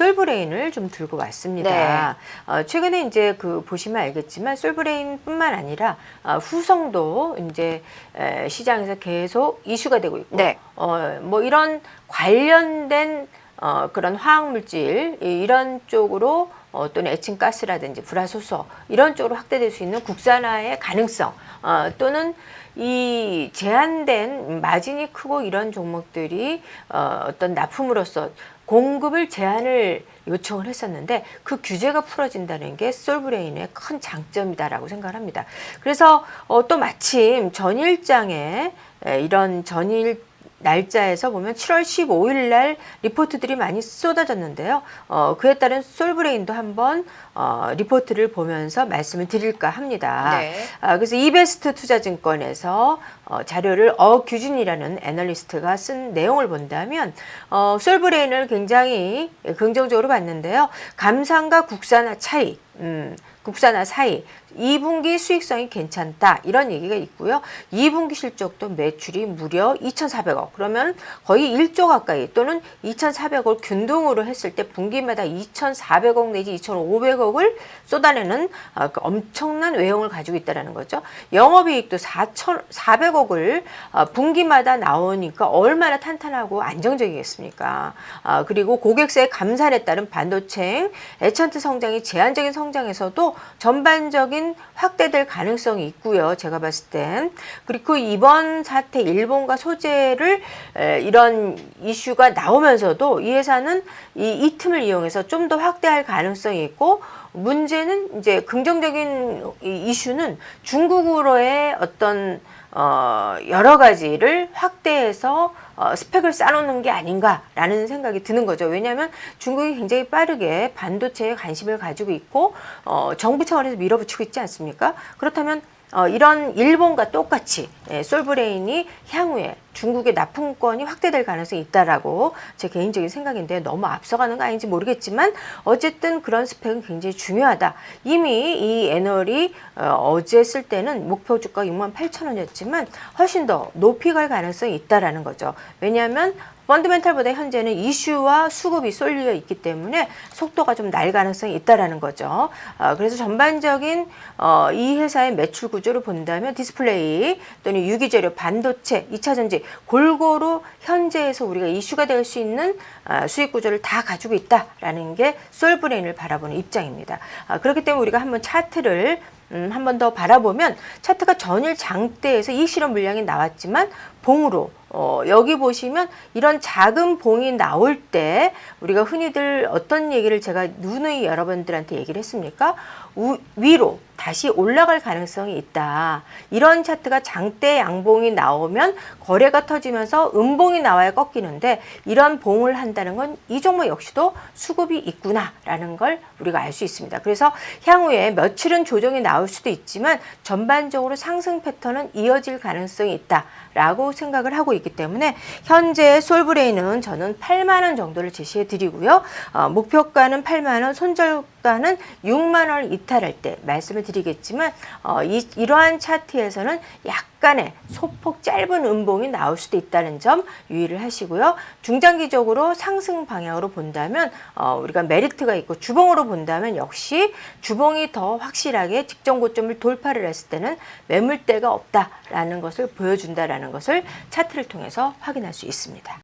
솔브레인을 좀 들고 왔습니다. 어, 최근에 이제 그 보시면 알겠지만 솔브레인뿐만 아니라 어, 후성도 이제 에, 시장에서 계속 이슈가 되고 있고, 네. 어, 뭐 이런 관련된 어, 그런 화학 물질 이- 이런 쪽으로 어, 또는 에칭 가스라든지 불화소서 이런 쪽으로 확대될 수 있는 국산화의 가능성 어, 또는 이 제한된 마진이 크고 이런 종목들이 어, 어떤 납품으로서 공급을 제한을 요청을 했었는데 그 규제가 풀어진다는 게 솔브레인의 큰 장점이다라고 생각합니다. 그래서 어, 또 마침 전일장에 에, 이런 전일 날짜에서 보면 7월 15일 날 리포트들이 많이 쏟아졌는데요. 어, 그에 따른 솔브레인도 한번 어, 리포트를 보면서 말씀을 드릴까 합니다. 네. 아, 그래서 이베스트 투자증권에서 어, 자료를 어규진이라는 애널리스트가 쓴 내용을 본다면 어, 솔브레인을 굉장히 긍정적으로 봤는데요. 감산과 국산화 차이, 음, 국산화 사이 2분기 수익성이 괜찮다 이런 얘기가 있고요. 2분기 실적도 매출이 무려 2,400억 그러면 거의 1조 가까이 또는 2,400억 균등으로 했을 때 분기마다 2,400억 내지 2,500억을 쏟아내는 어, 그 엄청난 외형을 가지고 있다는 거죠. 영업이익도 4,400억을 어, 분기마다 나오니까 얼마나 탄탄하고 안정적이겠습니까? 아, 그리고 고객사의 감산에 따른 반도체 에천트 성장이 제한적인 성장에서도 전반적인 확대될 가능성이 있고요. 제가 봤을 땐 그리고 이번 사태 일본과 소재를 에, 이런 이슈가 나오면서도 이 회사는 이, 이 틈을 이용해서 좀 더 확대할 가능성이 있고 문제는 이제 긍정적인 이 이슈는 중국으로의 어떤 어, 여러 가지를 확대해서 어, 스펙을 쌓아놓는 게 아닌가라는 생각이 드는 거죠. 왜냐하면 중국이 굉장히 빠르게 반도체에 관심을 가지고 있고 어, 정부 차원에서 밀어붙이고 있지 않습니까? 그렇다면 어, 이런 일본과 똑같이 예, 솔브레인이 향후에 중국의 납품권이 확대될 가능성이 있다라고 제 개인적인 생각인데 너무 앞서가는 거 아닌지 모르겠지만 어쨌든 그런 스펙은 굉장히 중요하다. 이미 이 애널이 어, 제쓸 때는 목표 주가 6만 8천 원이었지만 훨씬 더 높이 갈 가능성이 있다라는 거죠. 왜냐하면 펀드멘탈보다 현재는 이슈와 수급이 쏠려 있기 때문에 속도가 좀 날 가능성이 있다라는 거죠. 어, 그래서 전반적인 어, 이 회사의 매출 구조를 본다면 디스플레이 또는 유기재료, 반도체, 2차 전지 골고루 현재에서 우리가 이슈가 될 수 있는 아, 수익 구조를 다 가지고 있다라는 게 솔브레인을 바라보는 입장입니다. 아, 그렇기 때문에 우리가 한번 차트를 음, 한 번 더 바라보면 차트가 전일 장대에서 이익 실현 물량이 나왔지만 봉으로 어, 여기 보시면 이런 작은 봉이 나올 때 우리가 흔히들 어떤 얘기를 제가 누누이 여러분들한테 얘기를 했습니까? 우, 위로 다시 올라갈 가능성이 있다. 이런 차트가 장대 양봉이 나오면 거래가 터지면서 음봉이 나와야 꺾이는데 이런 봉을 한다는 건 이 종목 역시도 수급이 있구나라는 걸 우리가 알 수 있습니다. 그래서 향후에 며칠은 조정이 나올 수도 있지만 전반적으로 상승 패턴은 이어질 가능성이 있다라고 생각을 하고 있기 때문에 현재 솔브레인은 저는 8만 원 정도를 제시해 드리고요. 어, 목표가는 8만 원, 손절가는 6만 원을 이탈할 때 말씀을 드리겠지만 어, 이, 이러한 차트에서는 약간의 소폭 짧은 음봉이 나올 수도 있다는 점 유의를 하시고요. 중장기적으로 상승 방향으로 본다면 어, 우리가 메리트가 있고 주봉으로 본다면 역시 주봉이 더 확실하게 직전 고점을 돌파를 했을 때는 매물대가 없다라는 것을 보여준다라는 것을 차트를 통해서 확인할 수 있습니다.